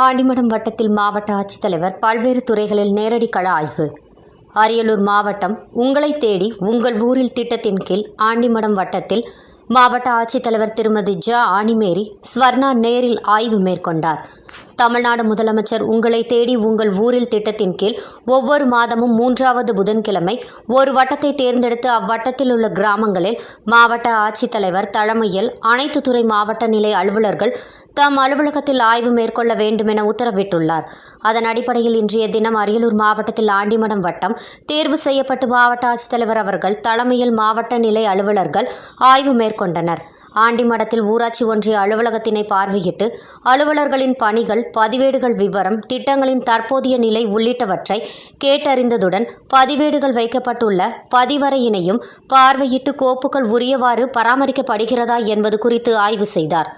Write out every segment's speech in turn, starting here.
ஆண்டிமடம் வட்டத்தில் மாவட்ட ஆட்சித்தலைவர் பல்வேறு துறைகளில் நேரடி கள ஆய்வு. அரியலூர் மாவட்டம் உங்களை தேடி உங்கள் ஊரில் திட்டத்தின் கீழ் ஆண்டிமடம் வட்டத்தில் மாவட்ட ஆட்சித்தலைவர் திருமதி ஜ. ஆனிமேரி ஸ்வர்ணா நேரில் ஆய்வு மேற்கொண்டார். தமிழ்நாடு முதலமைச்சர் உங்களை தேடி உங்கள் ஊரில் திட்டத்தின் கீழ் ஒவ்வொரு மாதமும் மூன்றாவது புதன்கிழமை ஒரு வட்டத்தை தேர்ந்தெடுத்து அவ்வட்டத்தில் உள்ள கிராமங்களில் மாவட்ட ஆட்சித்தலைவர் தலைமையில் அனைத்து துறை மாவட்ட நிலை அலுவலர்கள் தம் அலுவலகத்தில் ஆய்வு மேற்கொள்ள வேண்டுமென உத்தரவிட்டுள்ளார். அதன் அடிப்படையில் இன்றைய தினம் அரியலூர் மாவட்டத்தில் ஆண்டிமடம் வட்டம் தேர்வு செய்யப்பட்டு மாவட்ட ஆட்சித்தலைவர் அவர்கள் தலைமையில் மாவட்ட நிலை அலுவலர்கள் ஆய்வு மேற்கொண்டனர். ஆண்டிமடத்தில் ஊராட்சி ஒன்றிய அலுவலகத்தினை பார்வையிட்டு அலுவலர்களின் பணிகள் பதிவேடுகள் விவரம் திட்டங்களின் தற்போதைய நிலை உள்ளிட்டவற்றை கேட்டறிந்ததுடன் பதிவேடுகள் வைக்கப்பட்டுள்ள பதிவறையினையும் பார்வையிட்டு கோப்புகள் உரியவாறு பராமரிக்கப்படுகிறதா என்பது குறித்து ஆய்வு செய்தார்.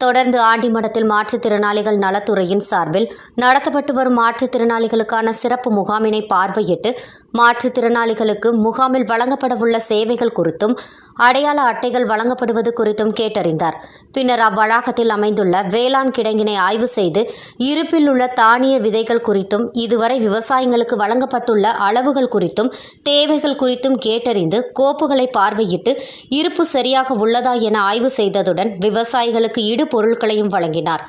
தொடர்ந்து ஆண்டிமடத்தில் மாற்றுத்திறனாளிகள் நலத்துறையின் சார்பில் நடத்தப்பட்டு வரும் மாற்றுத்திறனாளிகளுக்கான சிறப்பு முகாமினை பார்வையிட்டு மாற்றுத்திறனாளிகளுக்கு முகாமில் வழங்கப்படவுள்ள சேவைகள் குறித்தும் அடையாள அட்டைகள் வழங்கப்படுவது குறித்தும் கேட்டறிந்தார். பின்னர் அவ்வளாகத்தில் அமைந்துள்ள வேளாண் கிடங்கினை ஆய்வு செய்து இருப்பில் உள்ள தானிய விதைகள் குறித்தும் இதுவரை விவசாயிகளுக்கு வழங்கப்பட்டுள்ள அளவுகள் குறித்தும் தேவைகள் குறித்தும் கேட்டறிந்து கோப்புகளை பார்வையிட்டு இருப்பு சரியாக உள்ளதா என ஆய்வு செய்ததுடன் விவசாயிகளுக்கு இடு பொருட்களையும் வழங்கினார்.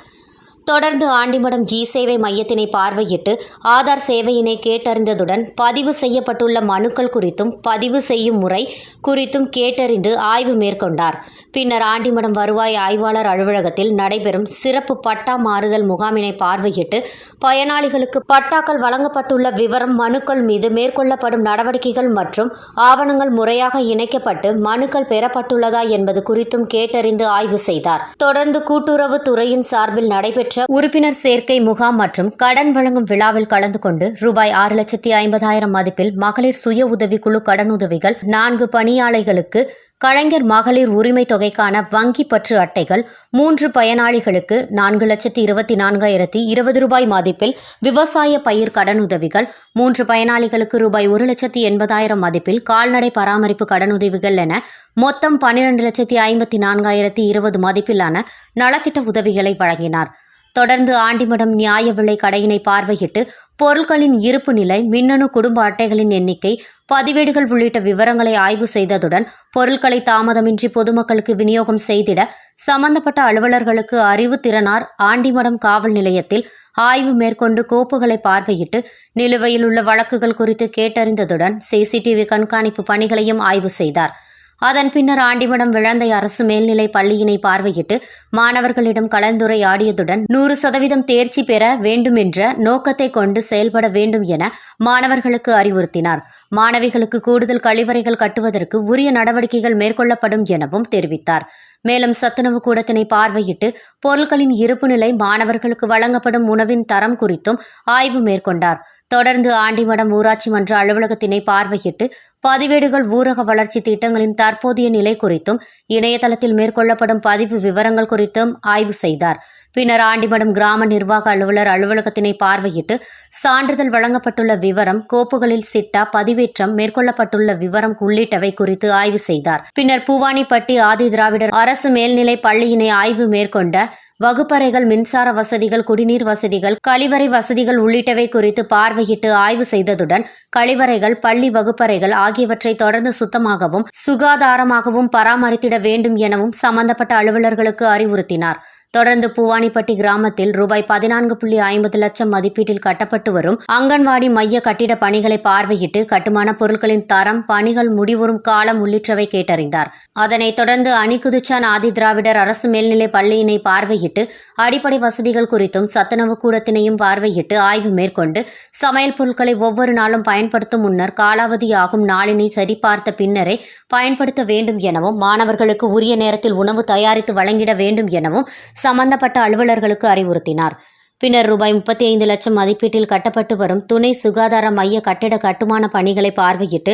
தொடர்ந்து ஆண்டிமடம் இ சேவை மையத்தினை பார்வையிட்டு ஆதார் சேவையினை கேட்டறிந்ததுடன் பதிவு செய்யப்பட்டுள்ள மனுக்கள் குறித்தும் பதிவு செய்யும் முறை குறித்தும் கேட்டறிந்து ஆய்வு மேற்கொண்டார். பின்னர் ஆண்டிமடம் வருவாய் ஆய்வாளர் அலுவலகத்தில் நடைபெறும் சிறப்பு பட்டா மாறுதல் முகாமினை பார்வையிட்டு பயனாளிகளுக்கு பட்டாக்கள் வழங்கப்பட்டுள்ள விவரம் மனுக்கள் மீது மேற்கொள்ளப்படும் நடவடிக்கைகள் மற்றும் ஆவணங்கள் முறையாக இணைக்கப்பட்டு மனுக்கள் பெறப்பட்டுள்ளதா என்பது குறித்தும் கேட்டறிந்து ஆய்வு செய்தார். தொடர்ந்து கூட்டுறவு துறையின் சார்பில் நடைபெற்ற உறுப்பினர் சேர்க்கை முகாம் மற்றும் கடன் வழங்கும் விழாவில் கலந்து கொண்டு ரூபாய் ஆறு லட்சத்தி ஐம்பதாயிரம் மதிப்பில் மகளிர் சுய உதவிக்குழு கடனுதவிகள் நான்கு பணியாளர்களுக்கு கலைஞர் மகளிர் உரிமை தொகைக்கான வங்கி பற்று அட்டைகள் மூன்று பயனாளிகளுக்கு நான்கு லட்சத்தி இருபத்தி நான்காயிரத்தி இருபது ரூபாய் மதிப்பில் விவசாய பயிர் கடனுதவிகள் மூன்று பயனாளிகளுக்கு ரூபாய் ஒரு லட்சத்தி எண்பதாயிரம் மதிப்பில் கால்நடை பராமரிப்பு கடனுதவிகள் என மொத்தம் பன்னிரண்டு லட்சத்தி ஐம்பத்தி நான்காயிரத்தி இருபது மதிப்பிலான நலத்திட்ட உதவிகளை வழங்கினார். தொடர்ந்து ஆண்டிமடம் நியாய விலை கடையினை பார்வையிட்டு பொருட்களின் இருப்பு நிலை மின்னணு குடும்ப அட்டைகளின் எண்ணிக்கை பதிவேடுகள் உள்ளிட்ட விவரங்களை ஆய்வு செய்ததுடன் பொருட்களை தாமதமின்றி பொதுமக்களுக்கு விநியோகம் செய்திட சம்பந்தப்பட்ட அலுவலர்களுக்கு அறிவு திறனார் ஆண்டிமடம் காவல் நிலையத்தில் ஆய்வு மேற்கொண்டு கோப்புகளை பார்வையிட்டு நிலுவையில் உள்ள வழக்குகள் குறித்து கேட்டறிந்ததுடன் சிசிடிவி கண்காணிப்பு பணிகளையும் ஆய்வு செய்தார். அதன் பின்னர் ஆண்டிமடம் விழந்தை அரசு மேல்நிலை பள்ளியினை பார்வையிட்டு மாணவர்களிடம் கலந்துரையாடியதுடன் நூறு சதவீதம் தேர்ச்சி பெற வேண்டும் என்ற நோக்கத்தை கொண்டு செயல்பட வேண்டும் என மாணவர்களுக்கு அறிவுறுத்தினார். மாணவிகளுக்கு கூடுதல் கழிவறைகள் கட்டுவதற்கு உரிய நடவடிக்கைகள் மேற்கொள்ளப்படும் எனவும் தெரிவித்தார். மேலும் சத்துணவு கூடத்தினை பார்வையிட்டு பொருட்களின் இருப்பு நிலை மாணவர்களுக்கு வழங்கப்படும் உணவின் தரம் குறித்தும் ஆய்வு மேற்கொண்டார். தொடர்ந்து ஆண்டிமடம் ஊராட்சி மன்ற அலுவலகத்தினை பார்வையிட்டு பதிவேடுகள் ஊரக வளர்ச்சி திட்டங்களின் தற்போதைய நிலை குறித்தும் இணையதளத்தில் மேற்கொள்ளப்படும் பதிவு விவரங்கள் குறித்தும் ஆய்வு செய்தார். பின்னர் ஆண்டிமடம் கிராம நிர்வாக அலுவலர் அலுவலகத்தினை பார்வையிட்டு சான்றிதழ் வழங்கப்பட்டுள்ள விவரம் கோப்புகளில் சிட்டா பதிவேற்றம் மேற்கொள்ளப்பட்டுள்ள விவரம் உள்ளிட்டவை குறித்து ஆய்வு செய்தார். பின்னர் பூவானிப்பட்டி ஆதி திராவிடர் அரசு மேல்நிலை பள்ளியினை ஆய்வு மேற்கொண்ட வகுப்பறைகள் மின்சார வசதிகள் குடிநீர் வசதிகள் கழிவறை வசதிகள் உள்ளிட்டவை குறித்து பார்வையிட்டு ஆய்வு செய்ததுடன் கழிவறைகள் பள்ளி வகுப்பறைகள் ஆகியவற்றை தொடர்ந்து சுத்தமாகவும் சுகாதாரமாகவும் பராமரித்திட வேண்டும் எனவும் சம்பந்தப்பட்ட அலுவலர்களுக்கு அறிவுறுத்தினார். தொடர்ந்து பூவானிப்பட்டி கிராமத்தில் ரூபாய் பதினான்கு புள்ளி ஐம்பது லட்சம் மதிப்பீட்டில் கட்டப்பட்டு வரும் அங்கன்வாடி மைய கட்டிட பணிகளை பார்வையிட்டு கட்டுமான பொருட்களின் தரம் பணிகள் முடிவுறும் காலம் உள்ளிட்டவை கேட்டறிந்தார். அதனைத் தொடர்ந்து அணிகுதுச்சான் ஆதி திராவிடர் அரசு மேல்நிலை பள்ளியினை பார்வையிட்டு அடிப்படை வசதிகள் குறித்தும் சத்துணவு கூடத்தினையும் பார்வையிட்டு ஆய்வு மேற்கொண்டு சமையல் பொருட்களை ஒவ்வொரு நாளும் பயன்படுத்தும் முன்னர் காலாவதியாகும் நாளினை சரிபார்த்த பின்னரே பயன்படுத்த வேண்டும் எனவும் மாணவர்களுக்கு உரிய நேரத்தில் உணவு தயாரித்து வழங்கிட வேண்டும் எனவும் சம்பந்தப்பட்ட அலுவலர்களுக்கு அறிவுறுத்தினார். பின்னர் ரூபாய் முப்பத்தி ஐந்து லட்சம் மதிப்பீட்டில் கட்டப்பட்டு வரும் துணை சுகாதார மைய கட்டிட கட்டுமான பணிகளை பார்வையிட்டு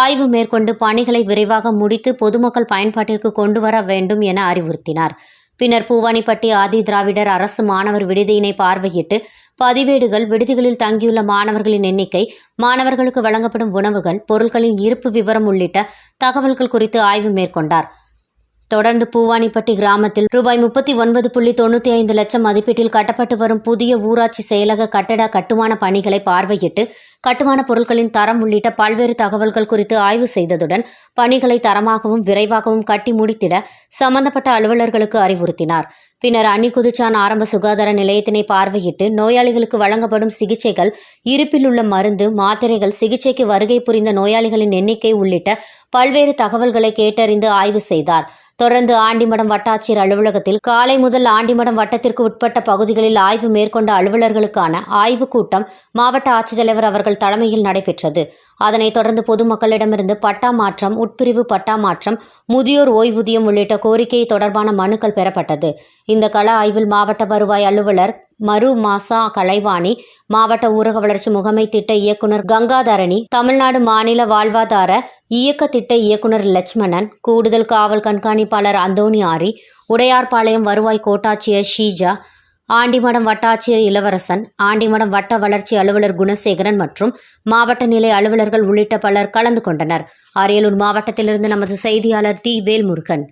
ஆய்வு மேற்கொண்டு பணிகளை விரைவாக முடித்து பொதுமக்கள் பயன்பாட்டிற்கு கொண்டு வர வேண்டும் என அறிவுறுத்தினார். பின்னர் பூவானிப்பட்டி ஆதி திராவிடர் அரசு மாணவர் விடுதியினை பார்வையிட்டு பதிவேடுகள் விடுதிகளில் தங்கியுள்ள மாணவர்களின் எண்ணிக்கை மாணவர்களுக்கு வழங்கப்படும் உணவுகள் பொருட்களின் இருப்பு விவரம் உள்ளிட்ட தகவல்கள் குறித்து ஆய்வு மேற்கொண்டார். தொடர்ந்து பூவானிப்பட்டி கிராமத்தில் ரூபாய் முப்பத்தி ஒன்பது புள்ளி தொண்ணூற்றி ஐந்து லட்சம் மதிப்பீட்டில் கட்டப்பட்டு வரும் புதிய ஊராட்சி செயலக கட்டட கட்டுமான பணிகளை பார்வையிட்டு கட்டுமான பொருட்களின் தரம் உள்ளிட்ட பல்வேறு தகவல்கள் குறித்து ஆய்வு செய்ததுடன் பணிகளை தரமாகவும் விரைவாகவும் கட்டி முடித்திட சம்பந்தப்பட்ட அலுவலர்களுக்கு அறிவுறுத்தினார். பின்னர் அன்னிக்குதிச்சான் ஆரம்ப சுகாதார நிலையத்தினை பார்வையிட்டு நோயாளிகளுக்கு வழங்கப்படும் சிகிச்சைகள் இருப்பில் உள்ள மருந்து மாத்திரைகள் சிகிச்சைக்கு வருகை புரிந்த நோயாளிகளின் எண்ணிக்கை உள்ளிட்ட பல்வேறு தகவல்களை கேட்டறிந்து ஆய்வு செய்தார். தொடர்ந்து ஆண்டிமடம் வட்டாட்சியர் அலுவலகத்தில் காலை முதல் ஆண்டிமடம் வட்டத்திற்கு உட்பட்ட பகுதிகளில் ஆய்வு மேற்கொண்ட அலுவலர்களுக்கான ஆய்வுக் கூட்டம் மாவட்ட ஆட்சித்தலைவர் அவர்கள் தலைமையில் நடைபெற்றது. அதனைத் தொடர்ந்து பொதுமக்களிடமிருந்து பட்டா மாற்றம் உட்பிரிவு பட்டா மாற்றம் முதியோர் ஓய்வூதியம் உள்ளிட்ட கோரிக்கை தொடர்பான மனுக்கள் பெறப்பட்டது. இந்த கள ஆய்வில் மாவட்ட வருவாய் அலுவலர் மரு மாசா கலைவாணி மாவட்ட ஊரக வளர்ச்சி முகமை திட்ட இயக்குனர் கங்காதரணி தமிழ்நாடு மாநில வாழ்வாதார இயக்க திட்ட இயக்குனர் லட்சுமணன் கூடுதல் காவல் கண்காணிப்பாளர் அந்தோணி ஆரி உடையார்பாளையம் வருவாய் கோட்டாட்சியர் ஷீஜா ஆண்டிமடம் வட்டாட்சியர் இளவரசன் ஆண்டிமடம் வட்ட வளர்ச்சி அலுவலர் குணசேகரன் மற்றும் மாவட்ட நிலை அலுவலர்கள் உள்ளிட்ட பலர் கலந்து கொண்டனர். அரியலூர் மாவட்டத்திலிருந்து நமது செய்தியாளர் டி வேல்முருகன்.